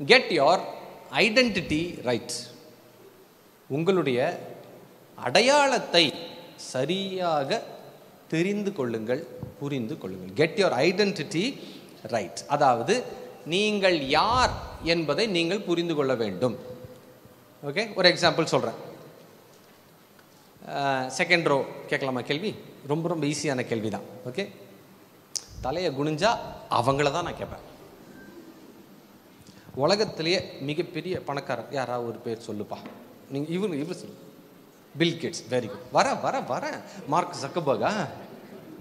Get your identity right உங்களுடைய அடையாளத்தை சரியாக தெரிந்து கொள்ளுங்கள் புரிந்து கொள்ளுங்கள். கெட் your ஐடென்டிட்டி ரைட் அதாவது நீங்கள் யார் என்பதை நீங்கள் புரிந்து கொள்ள வேண்டும். ஓகே ஒரு எக்ஸாம்பிள் சொல்கிறேன் செகண்ட் ரோ கேட்கலாமா கேள்வி? ரொம்ப ரொம்ப ஈஸியான கேள்வி தான் ஓகே தலையை குனிஞ்சா அவங்கள தான் நான் கேட்பேன். உலகத்திலேயே மிகப்பெரிய பணக்காரர் யாராவது ஒரு பேர் சொல்லுப்பா. நீங்கள் இவரு இவர் சொல்லு. பில் கேட்ஸ் வெரி குட் வர வர வர மார்க் சக்கபர்கா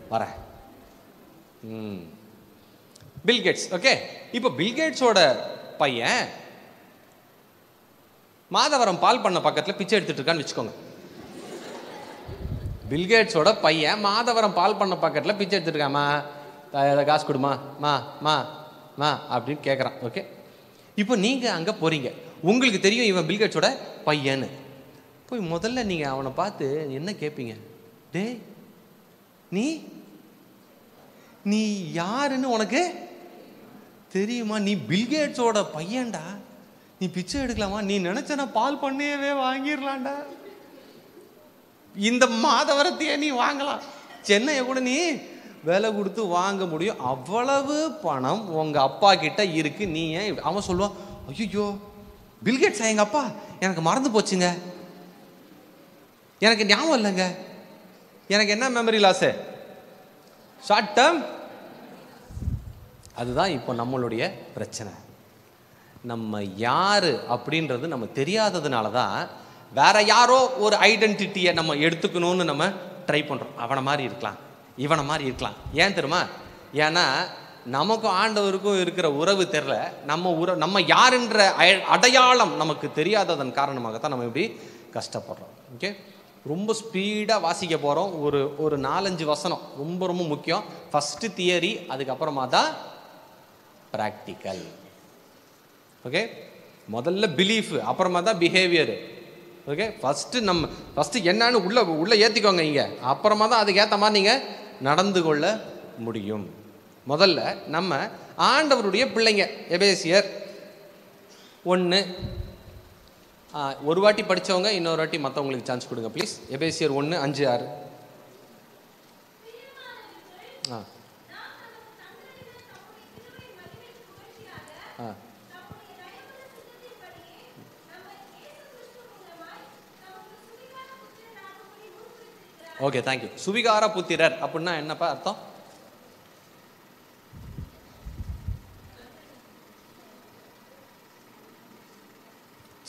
வர ம். பில் கேட்ஸ் ஓகே இப்போ பில் கேட்ஸோட பையன் மாதவரம் பால் பண்ண பக்கத்தில் பிச்சை எடுத்துட்டு இருக்கான்னு வச்சுக்கோங்க. பில்கேட்ஸோட பையன் மாதவரம் பால் பண்ண பக்கத்தில் பிச்சை எடுத்துட்டு இருக்காமா காசு கொடுமா? மா மா மா அப்படின்னு கேட்குறான் ஓகே இப்போ நீங்கள் அங்கே போகிறீங்க உங்களுக்கு தெரியும் இவன் பில்கேட்ஸோட பையன்னு. போய் முதல்ல நீங்கள் அவனை பார்த்து என்ன கேட்பீங்க டேய் நீ? நீ யாருன்னு உனக்கு தெரியுமா? நீ பில்கேட்ஸோட பையன்டா. நீ பிச்சை எடுக்கலாமா? நீ நினச்சனா பால் பண்ணையவே வாங்கிடலாம்டா இந்த மாதவரத்தையே நீ வாங்கலாம். சென்னையை கூட நீ விலை கொடுத்து வாங்க முடியும். அவ்வளவு பணம் உங்கள் அப்பா கிட்ட இருக்கு. நீ ஏன் அவன் சொல்லுவான் ஐயோ பில்கேட்ஸ் எங்கள் அப்பா? எனக்கு மறந்து போச்சுங்க. எனக்கு ஞாபகம் இல்லைங்க. எனக்கு என்ன மெமரி லாஸு ஷார்ட் டேர்ம் அதுதான் இப்போ நம்மளுடைய பிரச்சனை. நம்ம யார் அப்படின்றது நம்ம தெரியாததுனால தான் வேற யாரோ ஒரு ஐடென்டிட்டியை நம்ம எடுத்துக்கணும்னு நம்ம ட்ரை பண்ணுறோம் அவனை மாதிரி இருக்கலாம். இவனை மாதிரி இருக்கலாம். ஏன் தெரியுமா? ஏன்னா நமக்கும் ஆண்டவருக்கும் இருக்கிற உறவு தெரில நம்ம உற நம்ம யாருன்ற அடையாளம் நமக்கு தெரியாததன் காரணமாகத்தான் நம்ம இப்படி கஷ்டப்படுறோம். ஓகே ரொம்ப ஸ்பீடாக வாசிக்க போகிறோம் ஒரு ஒரு நாலஞ்சு வசனம் ரொம்ப ரொம்ப முக்கியம். ஃபஸ்ட்டு தியரி அதுக்கப்புறமா தான் ப்ராக்டிக்கல் ஓகே முதல்ல பிலீஃபு அப்புறமா தான் பிஹேவியர் ஓகே ஃபஸ்ட்டு நம்ம ஃபஸ்ட்டு என்னன்னு உள்ளே உள்ளே ஏற்றிக்கோங்க இங்கே. அப்புறமா தான் அதுக்கேற்ற மாதிரி நீங்கள் நடந்து கொள்ள முடியும். முதல்ல நம்ம ஆண்டவருடைய பிள்ளைங்க எபேசியர். ஒன்று ஒரு வாட்டி படிச்சவங்க இன்னொரு வாட்டி மற்றவங்களுக்கு சான்ஸ் கொடுங்க ப்ளீஸ் எபேசியர் ஒன்று அஞ்சு ஆறு. ஆ. ஓகே தேங்க்யூ சுவிகார புத்திரர் அப்படின்னா என்னப்பா அர்த்தம்?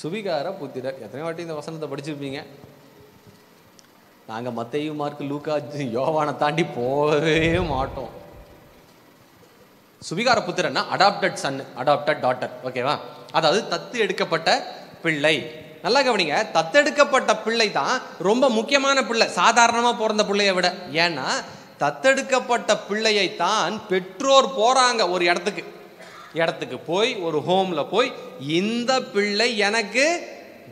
சுவிகார புத்திரர் எத்தனை வாட்டி இந்த வசனத்தை படிச்சிருப்பீங்க. நாங்கள் மத்தையு மார்க் லூக்கா யோவானை தாண்டி போகவே மாட்டோம். சுவிகார புத்திரன்னா அடாப்டட் சன் அடாப்டட் டாட்டர் ஓகேவா அதாவது தத்து எடுக்கப்பட்ட பிள்ளை. நல்லா கவனிங்க. தத்தெடுக்கப்பட்ட பிள்ளை தான் ரொம்ப முக்கியமான பிள்ளை. சாதாரணமாக பிறந்த பிள்ளையை விட. ஏன்னா தத்தெடுக்கப்பட்ட பிள்ளையை தான் பெற்றோர் போகிறாங்க ஒரு இடத்துக்கு. இடத்துக்கு போய் ஒரு ஹோமில் போய் இந்த பிள்ளை எனக்கு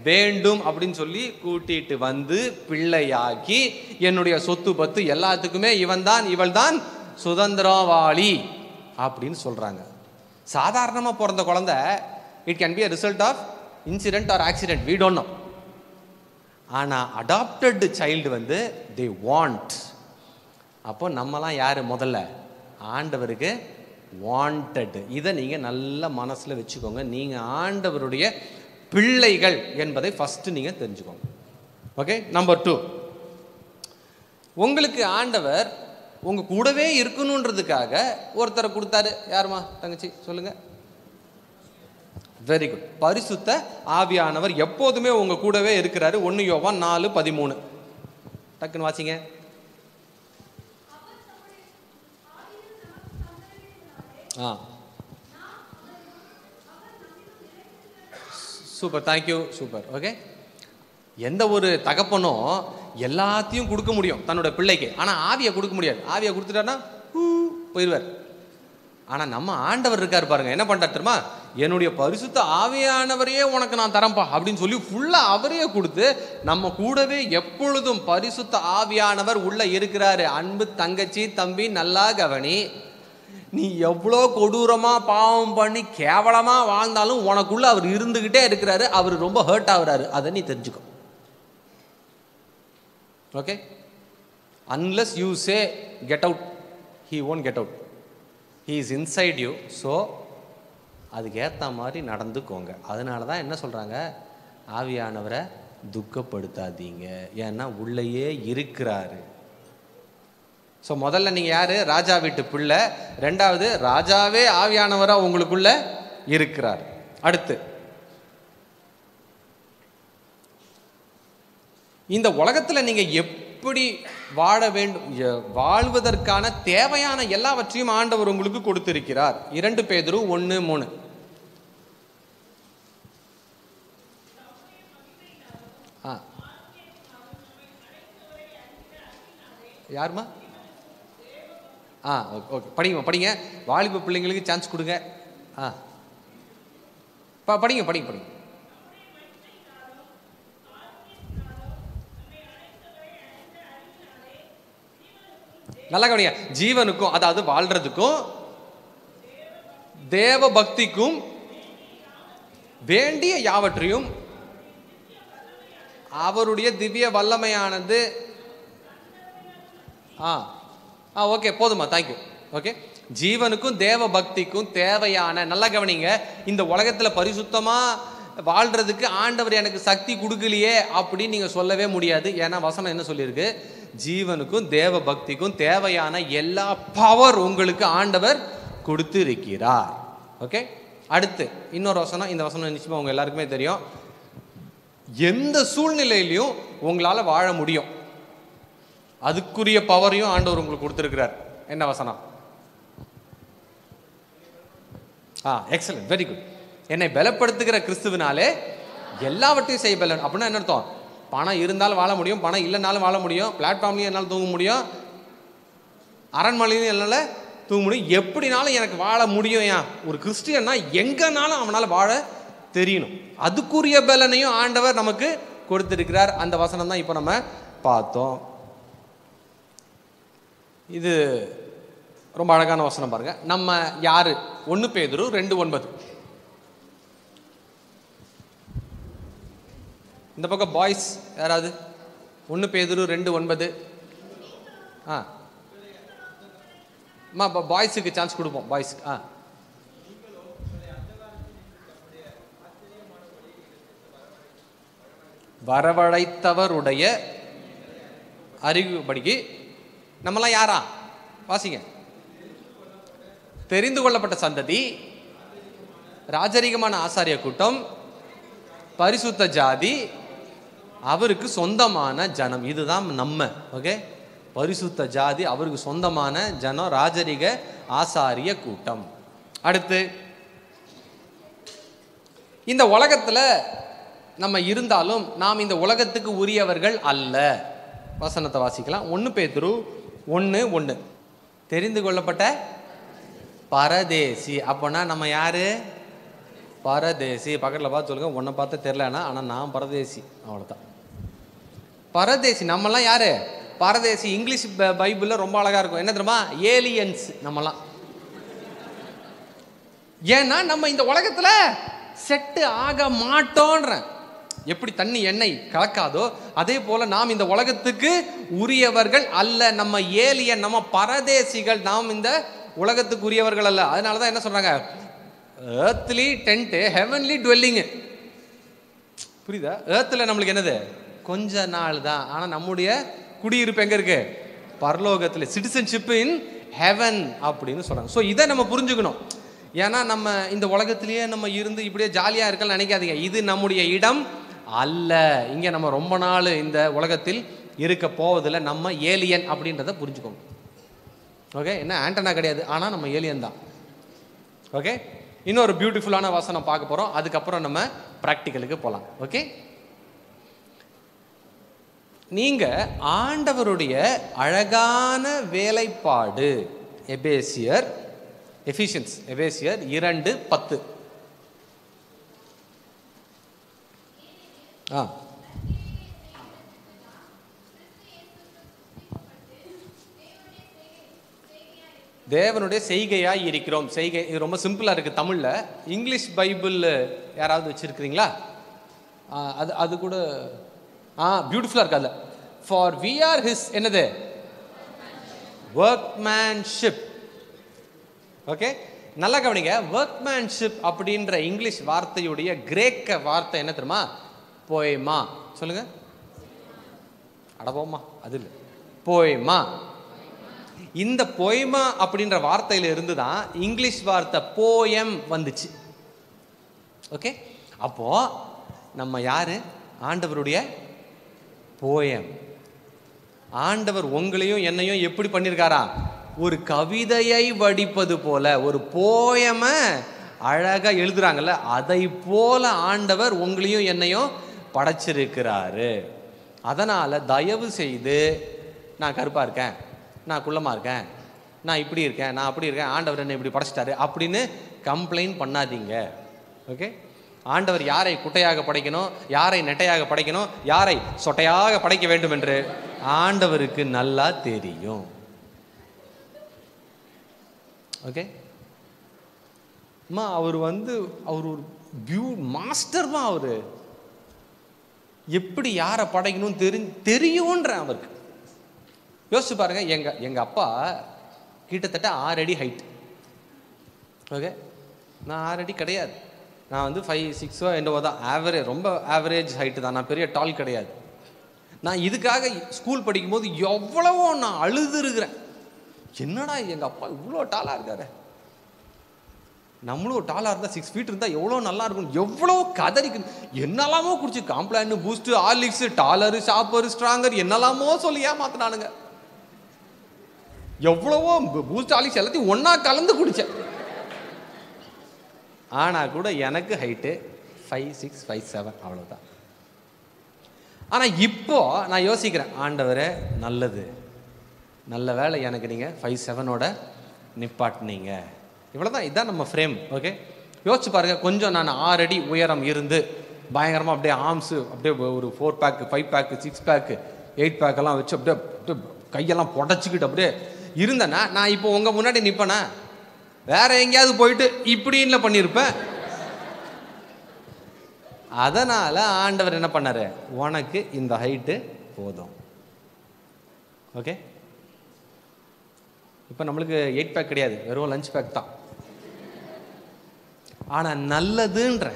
வேண்டும் அப்படின்னு சொல்லி கூட்டிட்டு வந்து பிள்ளையாக்கி என்னுடைய சொத்து பத்து எல்லாத்துக்குமே இவன் தான் இவள் தான் சுதந்திரவாளி அப்படின்னு சொல்றாங்க. சாதாரணமாக பிறந்த குழந்தை it can be result of incident or accident we don't know ஆனால் அடாப்டட் சைல்டு வந்து தே வாண்ட் அப்போ நம்மலாம் யார்? முதல்ல. ஆண்டவருக்கு வாண்டட் இதை நீங்கள் நல்ல மனசில் வச்சுக்கோங்க. நீங்கள் ஆண்டவருடைய பிள்ளைகள் என்பதை ஃபஸ்ட்டு நீங்கள் தெரிஞ்சுக்கோங்க. ஓகே நம்பர் டூ உங்களுக்கு ஆண்டவர் உங்கள் கூடவே இருக்கணுன்றதுக்காக ஒருத்தரை கொடுத்தாரு. யாருமா தங்கச்சி சொல்லுங்கள் வெரி குட் பரிசுத்த ஆவியானவர் எப்போதுமே உங்க கூடவே இருக்கிறாரு. ஒன்று யோவான் நாலு பதிமூணு. டக்குன்னு வாசிங்க. ஆ. Super thank you super okay எந்த ஒரு தகப்பனும் எல்லாத்தையும் கொடுக்க முடியும் தன்னோட பிள்ளைக்கு. ஆனால் ஆவியை கொடுக்க முடியாது. ஆவியை கொடுத்துட்டாருன்னா ஹூ, போயிடுவார் ஆனால் நம்ம ஆண்டவர் இருக்கார் பாருங்க. என்ன பண்ணுறாரு தெரியுமா? என்னுடைய பரிசுத்த ஆவியானவரையே உனக்கு நான் தரேன்ப்பா அப்படின்னு சொல்லி ஃபுல்லாக அவரையே கொடுத்து நம்ம கூடவே எப்பொழுதும் பரிசுத்த ஆவியானவர் உள்ளே இருக்கிறாரு. அன்பு தங்கச்சி தம்பி நல்லா கவனி. நீ எவ்வளோ கொடூரமாக பாவம் பண்ணி கேவலமாக வாழ்ந்தாலும் உனக்குள்ளே அவர் இருந்துக்கிட்டே இருக்கிறாரு. அவர் ரொம்ப ஹர்ட் ஆகுறாரு. அதை நீ தெரிஞ்சுக்கோ. Okay unless you say get out he won't get out he is inside you so அதுக்கு ஏற்ற மாதிரி நடந்துக்கோங்க. அதனால தான் என்ன சொல்கிறாங்க ஆவியானவரை துக்கப்படுத்தாதீங்க. ஏன்னா உள்ளேயே இருக்கிறாரு. ஸோ முதல்ல நீங்கள் யார்? ராஜா வீட்டு பிள்ளை. ரெண்டாவது ராஜாவே ஆவியானவராக உங்களுக்குள்ள இருக்கிறார். அடுத்து இந்த உலகத்தில் நீங்கள் எப்படி வாழ வேண்டும்? வாழ்வதற்கான தேவையான எல்லாவற்றையும் ஆண்டவர் உங்களுக்கு கொடுத்திருக்கிறார். இரண்டு பேதரும் ஒன்று மூணு. யாருமா ஆ ஓகே ஓகே படிங்கம்மா படிங்க. வாலிப பிள்ளைங்களுக்கு சான்ஸ் கொடுங்க. ஆ. படிங்க படிங்க படிங்க. நல்லா கவனிங்க. ஜீவனுக்கும் அதாவது வாழ்றதுக்கும் தேவ பக்திக்கும் வேண்டிய யாவற்றையும் அவருடைய திவ்ய வல்லமையானது ஆ. ஆ ஓகே போதுமா தேங்க்யூ ஓகே? ஜீவனுக்கும் தேவ பக்திக்கும் தேவையான நல்லா கவனிங்க இந்த உலகத்தில் பரிசுத்தமாக வாழ்கிறதுக்கு ஆண்டவர் எனக்கு சக்தி கொடுக்கலையே அப்படின்னு நீங்கள் சொல்லவே முடியாது. ஏன்னா வசனம் என்ன சொல்லியிருக்கு? ஜீவனுக்கும் தேவ பக்திக்கும் தேவையான எல்லா பவர் உங்களுக்கு ஆண்டவர் கொடுத்து இருக்கிறார் ஓகே? அடுத்து இன்னொரு வசனம் இந்த வசனம் நிச்சயமாக உங்கள் எல்லாருக்குமே தெரியும். எந்த சூழ்நிலையிலையும் உங்களால் வாழ முடியும். அதுக்குரிய பவரையும் ஆண்டவர் உங்களுக்கு கொடுத்துருக்கிறார். என்ன வசனம்? ஆ எக்ஸலன்ட் வெரி குட் என்னை பலப்படுத்துகிற கிறிஸ்துவினாலே எல்லாவற்றையும் செய்ய பலன். அப்படின்னா என்ன அர்த்தம்? பணம் இருந்தாலும் வாழ முடியும் பணம் இல்லைனாலும் வாழ முடியும் பிளாட்ஃபார்ம்லையும் என்னால் தூங்க முடியும் அரண்மனையும் என்னால் தூங்க முடியும். எப்படினாலும் எனக்கு வாழ முடியும் ஏன் ஒரு கிறிஸ்டியன்னா எங்கனாலும் அவனால் வாழ தெரியணும். அதுக்குரிய பலனையும் ஆண்டவர் நமக்கு கொடுத்துருக்கிறார். அந்த வசனம் தான் இப்போ நம்ம பார்த்தோம். இது ரொம்ப அழகான வசனம் பாருங்க. நம்ம யாரு? ஒன்று பேதுரு ரெண்டு ஒன்பது. இந்த பக்கம் பாய்ஸ் யாராவது? ஒன்று பேதுரு ரெண்டு ஒன்பது. ஆ. அம்மா பாய்ஸுக்கு சான்ஸ் கொடுப்போம் பாய்ஸ்க்கு ஆ. வரவழைத்தவருடைய அறிவுபடிக்கு நம்மலாம் யாரா? வாசிங்க. தெரிந்து கொள்ளப்பட்ட சந்ததி ராஜரீகமான ஆசாரிய கூட்டம் பரிசுத்த ஜாதி அவருக்கு சொந்தமான ஜனம். இதுதான் நம்ம ஓகே பரிசுத்த ஜாதி அவருக்கு சொந்தமான ஜனம் ராஜரிக ஆசாரிய கூட்டம். அடுத்து இந்த உலகத்தில் நம்ம இருந்தாலும் நாம் இந்த உலகத்துக்கு உரியவர்கள் அல்ல. வசனத்தை வாசிக்கலாம். ஒன்று பேத்துரு ஒன்று ஒன்று தெரிந்து கொள்ளப்பட்ட பரதேசி. அப்போனா நம்ம யார்? பரதேசி. பக்கத்தில் பார்த்து சொல்லுங்கள் ஒன்றை பார்த்து தெரிலனா ஆனால் நான் பரதேசி. அவ்வளோதான் பரதேசி நம்மலாம் யார்? பரதேசி இங்கிலீஷ் ப- ரொம்ப அழகாக இருக்கும். என்ன தெரியுமா? ஏலியன்ஸ் நம்மலாம் ஏன்னா நம்ம இந்த உலகத்தில் செட்டு ஆக மாட்டோன்றேன். எப்படி தண்ணி எண்ணெய் கலக்காதோ அதே போல நாம் இந்த உலகத்துக்கு உரியவர்கள் அல்ல. நம்ம ஏலிய நம்ம பரதேசிகள் நாம் இந்த உலகத்துக்கு உரியவர்கள் அல்ல. அதனால தான் என்ன சொல்றாங்க? ஏர்த்லி டென்ட்டு ஹெவன்லி டுவெல்லிங்கு புரியுதா? ஏர்த்தில் நம்மளுக்கு என்னது? கொஞ்ச நாள் தான். ஆனால் நம்முடைய குடியிருப்பு எங்கே இருக்கு? பரலோகத்தில். சிட்டிசன்ஷிப் இன் ஹெவன் அப்படின்னு சொல்கிறாங்க ஸோ இதை நம்ம புரிஞ்சுக்கணும். ஏன்னா நம்ம இந்த உலகத்திலேயே நம்ம இருந்து இப்படியே ஜாலியாக இருக்கலாம்னு நினைக்காதீங்க. இது நம்முடைய இடம். அல்ல. இங்கே நம்ம ரொம்ப நாள் இந்த உலகத்தில் இருக்க போவதில் நம்ம ஏலியன் அப்படின்றத புரிஞ்சுக்கோங்க. ஓகே என்ன ஆண்டனா கிடையாது. ஆனால் நம்ம ஏலியன் தான். ஓகே இன்னொரு பியூட்டிஃபுல்லான வசனம் பார்க்க போகிறோம் அதுக்கப்புறம் நம்ம ப்ராக்டிக்கலுக்கு போகலாம் ஓகே நீங்கள் ஆண்டவருடைய அழகான வேலைப்பாடு எபேசியர் எஃபிஷியன்ஸ் எபேசியர் இரண்டு பத்து. ஆ. தேவனுடைய செய்கையாக இருக்கிறோம். செய்கை இது ரொம்ப சிம்பிளாக இருக்குது தமிழில். இங்கிலீஷ் பைபிள் யாராவது வச்சுருக்கிறீங்களா? ஆ, அது அது கூட ஆ பியூட்டிஃபுல்லாக இருக்கு ஃபார் வி ஆர் ஹிஸ் என்னது? ஒர்க்மேன்ஷிப் ஓகே நல்லா கவனிங்க. ஒர்க்மேன்ஷிப் அப்படின்ற இங்கிலீஷ் வார்த்தையுடைய கிரேக்க வார்த்தை என்ன தெரியுமா? போயமா. சொல்லுங்க. அடபோமா அது இல்லை. போயமா. இந்த பொய்மா அப்படின்ற வார்த்தையில இருந்து தான் இங்கிலீஷ் வார்த்தை போயம் வந்துச்சு. ஓகே? அப்போ நம்ம யாரு? ஆண்டவருடைய போயம். ஆண்டவர் உங்களையும் என்னையும் எப்படி பண்ணியிருக்காரா ஒரு கவிதையை வடிப்பது போல ஒரு போயமை அழகாக எழுதுறாங்கல்ல அதை போல ஆண்டவர் உங்களையும் என்னையும் படைச்சிருக்கிறாரு. அதனால் தயவு செய்து நான் கருப்பாக இருக்கேன். நான் குள்ளமாக இருக்கேன். நான் இப்படி இருக்கேன். நான் அப்படி இருக்கேன். ஆண்டவர் என்னை இப்படி படைச்சிட்டாரு அப்படின்னு கம்ப்ளைண்ட் பண்ணாதீங்க. ஓகே ஆண்டவர் யாரை குட்டையாக படைக்கணும்? யாரை நெட்டையாக படைக்கணும்? யாரை சொட்டையாக படைக்க வேண்டும் என்று ஆண்டவருக்கு நல்லா தெரியும். ஓகே அம்மா அவர் வந்து அவர் ஒரு பியூ மாஸ்டர்மா அவர். எப்படி யாரை படைக்கணும்னு தெரி தெரியுன்றேன் அவருக்கு. யோசிச்சு பாருங்க எங்க எங்க அப்பா கிட்டத்தட்ட ஆறு அடி ஹைட் ஓகே நான் ஆறு அடி கிடையாது. நான் வந்து ஃபைவ் சிக்ஸோ என்னவோ தான். ஆவரேஜ் ரொம்ப ஆவரேஜ் ஹைட்டு தான். நான் பெரிய டால் கிடையாது. நான் இதுக்காக ஸ்கூல் படிக்கும்போது எவ்வளவோ நான் அழுதுருக்கிறேன். என்னடா எங்கள் அப்பா இவ்வளோ டாலாக இருக்காரு? நம்மளும் டாலாக இருந்தால் சிக்ஸ் ஃபீட் இருந்தால் எவ்வளோ நல்லா இருக்கும் எவ்வளோ கதறிக்கு. என்னெல்லாமோ குடிச்சு காம்ப்ளான்னு Boost Horlicks taller sharper stronger என்னெல்லாமோ சொல்லி ஏமாத்தினானுங்க. எவ்வளவோ பூஸ்ட் ஹார்லிக்ஸ் எல்லாத்தையும் ஒன்றா கலந்து குடித்தேன் ஆனால் கூட எனக்கு height five six five seven அவ்வளோதான் ஆனால் இப்போ நான் யோசிக்கிறேன் ஆண்டவரே நல்லது. நல்ல வேலை எனக்கு நீங்கள் ஃபைவ் செவனோட நிப்பாட்டினீங்க. இவ்வளோதான் இதுதான் நம்ம ஃப்ரேம் ஓகே யோசிச்சு பாருங்கள் கொஞ்சம் நான் ஆறு அடி உயரம் இருந்து பயங்கரமாக அப்படியே ஆர்ம்ஸு அப்படியே ஒரு four pack five pack six pack eight பேக்கெல்லாம் வச்சு அப்படியே அப்படியே கையெல்லாம் புடச்சிக்கிட்டு அப்படியே இருந்தேன்னா நான் இப்போ உங்கள் முன்னாடி நிற்பேனா வேற எங்கேயாவது போயிட்டு இப்படின்னு பண்ணியிருப்பேன் அதனால் ஆண்டவர் என்ன பண்ணார்? உனக்கு இந்த ஹைட்டு போதும். ஓகே இப்போ நம்மளுக்கு எயிட் பேக் கிடையாது வெறும் லஞ்ச் பேக் தான். ஆனால் நல்லதுன்ற.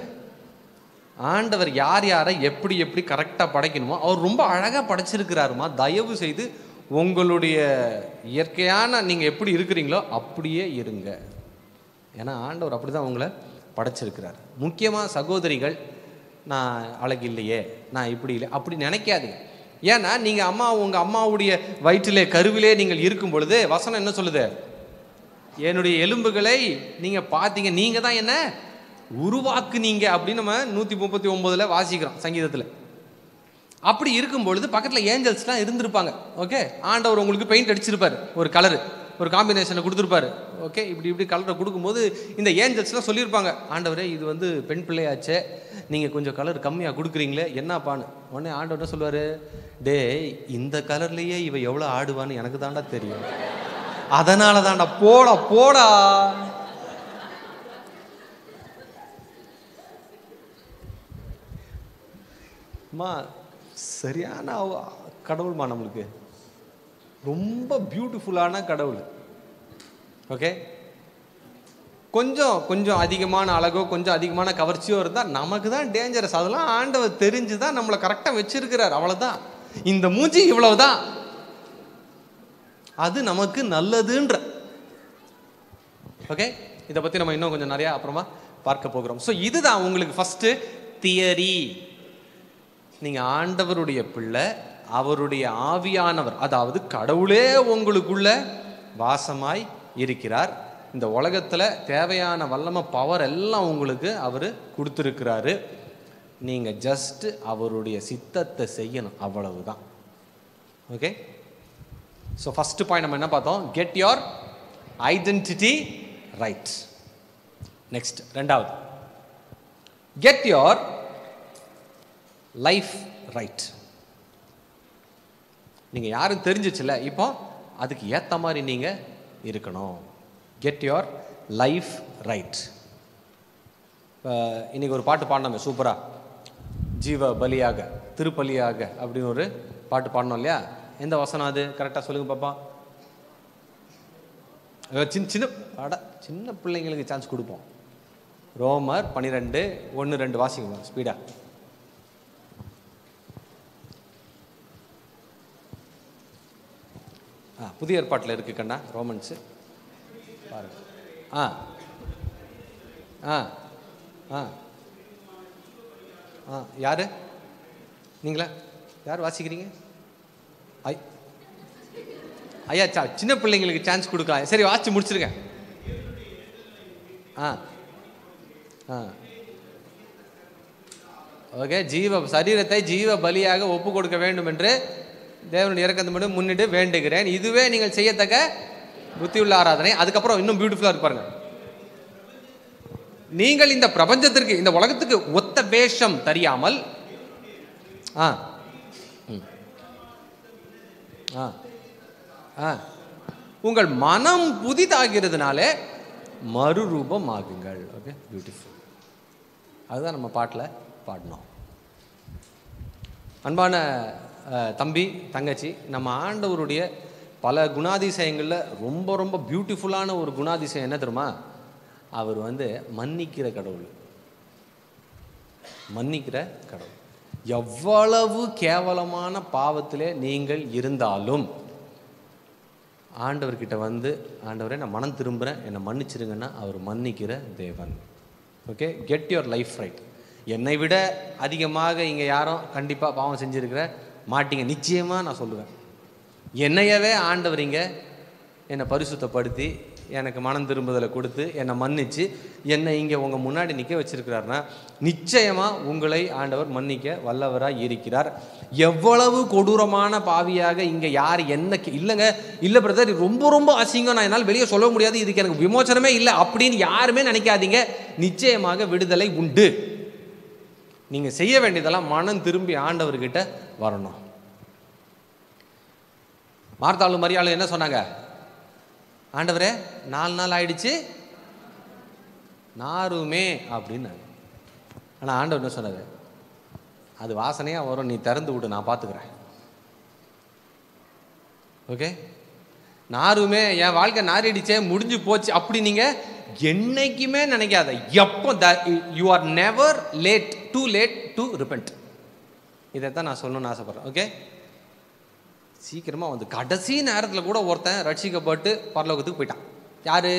ஆண்டவர் யார் யாரை எப்படி எப்படி கரெக்டாக படைக்கணுமோ அவர் ரொம்ப அழகாக படைச்சிருக்கிறாருமா. தயவு செய்து உங்களுடைய இயற்கையான நீங்கள் எப்படி இருக்கிறீங்களோ அப்படியே இருங்க. ஏன்னா ஆண்டவர் அப்படி தான் உங்களை படைச்சிருக்கிறார். முக்கியமாக சகோதரிகள் நான் அழகு இல்லையே நான் இப்படி இல்லை அப்படி நினைக்காதீங்க. ஏன்னா நீங்கள் அம்மா உங்கள் அம்மாவுடைய வயிற்றிலே கருவிலே நீங்கள் இருக்கும் பொழுது வசனம் என்ன சொல்லுது? என்னுடைய எலும்புகளை நீங்கள் பார்த்தீங்க. நீங்கள் தான் என்ன? உருவாக்குனீங்க அப்படின்னு நம்ம நூற்றி முப்பத்தி ஒம்போதில் வாசிக்கிறோம் சங்கீதத்தில். அப்படி இருக்கும் பொழுது பக்கத்தில் ஏஞ்சல்ஸ்லாம் இருந்திருப்பாங்க. ஓகே? ஆண்டவர் உங்களுக்கு பெயிண்ட் அடிச்சிருப்பார். ஒரு கலரு ஒரு காம்பினேஷனை கொடுத்துருப்பாரு. ஓகே? இப்படி இப்படி கலரை கொடுக்கும்போது இந்த ஏஞ்சல்ஸ்லாம் சொல்லியிருப்பாங்க. ஆண்டவரே இது வந்து பெண் பிள்ளையாச்சே. நீங்கள் கொஞ்சம் கலர் கம்மியாக கொடுக்குறீங்களே என்னப்பான்னு? உடனே ஆண்டவர்கிட்ட சொல்லுவார்? டேய் இந்த கலர்லேயே இவ எவ்வளோ ஆடுவான்னு எனக்கு தாண்டா தெரியும். அதனால தான்டா போடா போடா. அம்மா சரியான கடவுள்மா நம்மளுக்கு. ரொம்ப பியூட்டிஃபுல்லான கடவுள். ஓகே கொஞ்சம் கொஞ்சம் அதிகமான அழகோ கொஞ்சம் அதிகமான கவர்ச்சியோ இருந்தால் நமக்கு தான் டேஞ்சரஸ் அதெல்லாம் ஆண்டவர் தெரிஞ்சு தான் நம்மளை கரெக்டாக வச்சிருக்கிறார். அவ்வளோதான் இந்த மூஞ்சி இவ்வளவுதான். அது நமக்கு நல்லதுன்ற. ஓகே இதை பற்றி நம்ம இன்னும் கொஞ்சம் நிறையா அப்புறமா பார்க்க போகிறோம். ஸோ இதுதான் உங்களுக்கு ஃபஸ்ட்டு தியரி நீங்கள் ஆண்டவருடைய பிள்ளை அவருடைய ஆவியானவர் அதாவது கடவுளே உங்களுக்குள்ள வாசமாய் இருக்கிறார். இந்த உலகத்தில் தேவையான வல்லமை பவர் எல்லாம் உங்களுக்கு அவர் கொடுத்துருக்கிறாரு. நீங்கள் ஜஸ்ட் அவருடைய சித்தத்தை செய்யணும் அவ்வளவுதான். ஓகே ஸோ ஃபஸ்ட்டு பாயிண்ட் நம்ம என்ன பார்த்தோம்? Get your identity right next ரெண்டாவது. கெட் யோர் லைஃப் ரைட் நீங்கள் யாரும் தெரிஞ்சிச்சுல இப்போ அதுக்கு ஏற்ற மாதிரி நீங்கள் இருக்கணும். கெட் யுவர் லைஃப் ரைட் இப்போ இன்னைக்கு ஒரு பாட்டு பாடினோமே சூப்பராக ஜீவ பலியாக திருப்பலியாக அப்படின்னு ஒரு பாட்டு பாடினோம் இல்லையா? எந்த வசனம் அது? கரெக்டாக சொல்லுங்க பாப்பா. சின்ன சின்ன அட சின்ன பிள்ளைங்களுக்கு சான்ஸ் கொடுப்போம். ரோமர் பன்னிரெண்டு ஒன்று ரெண்டு வாசிங்க ஸ்பீடா ஆ புதிய ஏற்பாட்டில் இருக்கு கண்ணா ரோமன்ஸு. பாருங்க. ஆ. ஆ. ஆ. ஆ யாரு? நீங்களா? யார் வாசிக்கிறீங்க? ஐயா சா சின்ன பிள்ளைங்களுக்கு சான்ஸ் கொடுக்கலாம். சரி வாசிச்சு முடிச்சிருங்க. ஆ. ஆ. ஓகே ஜீவ சரீரத்தை ஜீவ பலியாக ஒப்பு கொடுக்க வேண்டும் என்று தேவனுடைய இறக்கத்தை மட்டும் முன்னிட்டு வேண்டுகிறேன். இதுவே நீங்கள் செய்யத்தக்க புத்தியுள்ள ஆராதனை. அதுக்கப்புறம் இன்னும் பியூட்டிஃபுல்லாக இருப்பாருங்க நீங்கள் இந்த பிரபஞ்சத்திற்கு இந்த உலகத்துக்கு ஒத்த வேஷம் தெரியாமல் ஆ. ம். ஆ ஆ. உங்கள் மனம் புதிதாகிறதுனாலே மறுரூபம் ஆகுங்கள் ஓகே பியூட்டிஃபுல் அதுதான் நம்ம பாட்டில் பாடினோம் அன்பான தம்பி தங்கச்சி நம்ம ஆண்டவருடைய பல குணாதிசயங்களில் ரொம்ப ரொம்ப பியூட்டிஃபுல்லான ஒரு குணாதிசயம் என்ன தெரியுமா? அவர் வந்து மன்னிக்கிற கடவுள். மன்னிக்கிற கடவுள். எவ்வளவு கேவலமான பாவத்திலே நீங்கள் இருந்தாலும் ஆண்டவர்கிட்ட வந்து ஆண்டவரே நான் மனம் திரும்புகிறேன் என்னை மன்னிச்சிருங்கன்னா அவர் மன்னிக்கிற தேவன். Okay get your life right என்னை விட அதிகமாக இங்கே யாரும் கண்டிப்பாக பாவம் செஞ்சுருக்கிற மாட்டிங்க. நிச்சயமாக நான் சொல்லுவேன். என்னையவே ஆண்டவர் இங்கே என்னை பரிசுத்தப்படுத்தி எனக்கு மனம் திரும்புதலை கொடுத்து என்னை மன்னிச்சு என்னை இங்கே உங்கள் முன்னாடி நிற்க வச்சுருக்கிறாருன்னா நிச்சயமாக உங்களை ஆண்டவர் மன்னிக்க வல்லவராக இருக்கிறார். எவ்வளவு கொடூரமான பாவியாக இங்கே யார் என்ன இல்லைங்க இல்லை பிரதர் ரொம்ப ரொம்ப அசிங்கம். நான் என்னால் வெளியே சொல்ல முடியாது. இதுக்கு எனக்கு விமோசனமே இல்லை அப்படின்னு யாருமே நினைக்காதீங்க. நிச்சயமாக விடுதலை உண்டு. நீங்கள் செய்ய வேண்டியதெல்லாம் மனம் திரும்பி ஆண்டவர்கிட்ட வரணும். மார்த்தாளு மரியாளு என்ன சொன்னாங்க? ஆண்டவரே நாலு நாள் ஆயிடுச்சு. நாருமே அப்படின்னாங்க ஆனால் ஆண்டவர் என்ன சொன்னார்? அது வாசனையாக வரும் நீ திறந்து விடு நான் பார்த்துக்கிறேன் ஓகே? நாருமே என் வாழ்க்கை நாரிடிச்சே முடிஞ்சு போச்சு அப்படி நீங்கள் என்னைக்குமே நினைக்காத. எப்போ the you are never late too late to இதை தான் நான் சொல்லணும்னு ஆசைப்பட்றேன். ஓகே? சீக்கிரமாக வந்து கடைசி நேரத்தில் கூட ஒருத்தன் ரட்சிக்கப்பட்டு பரலோகத்துக்கு போயிட்டான். யார்?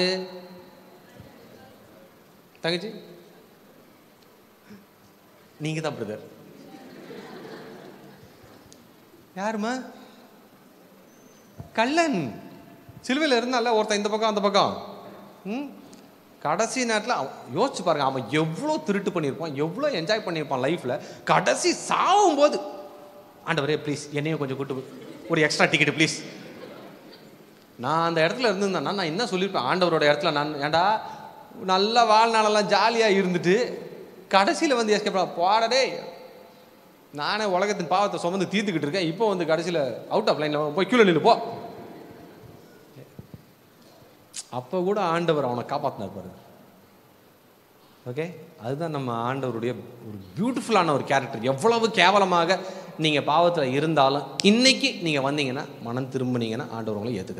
தங்கச்சி? நீங்கள் தான் பிரதர் யாருமா கள்ளன். சிலுவையில் இருந்தால ஒருத்தன் இந்த பக்கம் அந்த பக்கம். ம்? கடைசி நேரத்தில் அவன் யோசிச்சு பாருங்க அவன் எவ்வளோ திருட்டு பண்ணியிருப்பான் எவ்வளோ என்ஜாய் பண்ணியிருப்பான் லைஃப்பில் கடைசி சாகும்போது ஆண்டவரே ப்ளீஸ் என்னையும் கொஞ்சம் கூட்டு ஒரு எக்ஸ்ட்ரா டிக்கெட் ப்ளீஸ் நான் அந்த இடத்துல இருந்திருந்தேன்னா நான் என்ன சொல்லியிருப்பேன்? ஆண்டவரோட இடத்துல நான் ஏண்டா நல்லா வாழ்நாளெல்லாம் ஜாலியாக இருந்துட்டு கடைசியில் வந்து எஸ்கேப் போடடே நானே உலகத்தின் பாவத்தை சுமந்து தீர்த்துக்கிட்டு இருக்கேன். இப்போ வந்து கடைசியில் அவுட் ஆஃப் லைனில் போய் கீழே நில்லு போ. அப்போ கூட ஆண்டவர் அவனை காப்பாற்றினார் பாருங்க. ஓகே அதுதான் நம்ம ஆண்டவருடைய ஒரு பியூட்டிஃபுல்லான ஒரு கேரக்டர் எவ்வளவு கேவலமாக நீங்கள் பாவத்தில் இருந்தாலும் இன்றைக்கி நீங்கள் வந்தீங்கன்னா மனம் திரும்பினீங்கன்னா ஆண்டவர் உங்களை ஏற்றுக்கிறார்